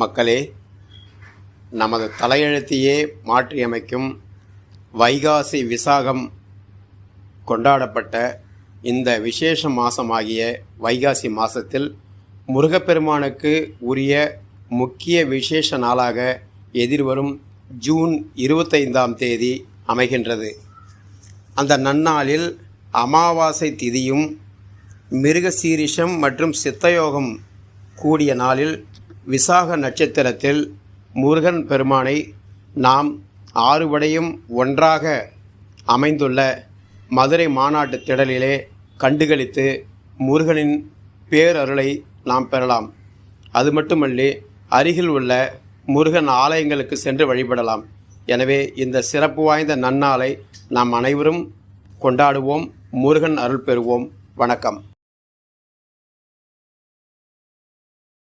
மக்களே நமது தலையெழுத்தையே மாற்றியமைக்கும் வைகாசி விசாகம் கொண்டாடப்பட்ட இந்த விசேஷ மாதமாகிய வைகாசி மாதத்தில் முருகப்பெருமானுக்கு உரிய முக்கிய விசேஷ நாளாக எதிர்வரும் ஜூன் இருபத்தைந்தாம் தேதி அமைகின்றது. அந்த நன்னாளில் அமாவாசை திதியும் மிருகசீரிஷம் மற்றும் சித்தயோகம் கூடிய நாளில் விசாக நட்சத்திரத்தில் முருகன் பெருமானை நாம் ஆறுபடையும் ஒன்றாக அமைந்துள்ள மதுரை மாநாட்டு திடலிலே கண்டுகளித்து முருகனின் பேரருளை நாம் பெறலாம். அது மட்டுமல்லி அருகில் உள்ள முருகன் ஆலயங்களுக்கு சென்று வழிபடலாம். எனவே இந்த சிறப்பு வாய்ந்த நன்னாளை நாம் அனைவரும் கொண்டாடுவோம். முருகன் அருள் பெறுவோம். வணக்கம்.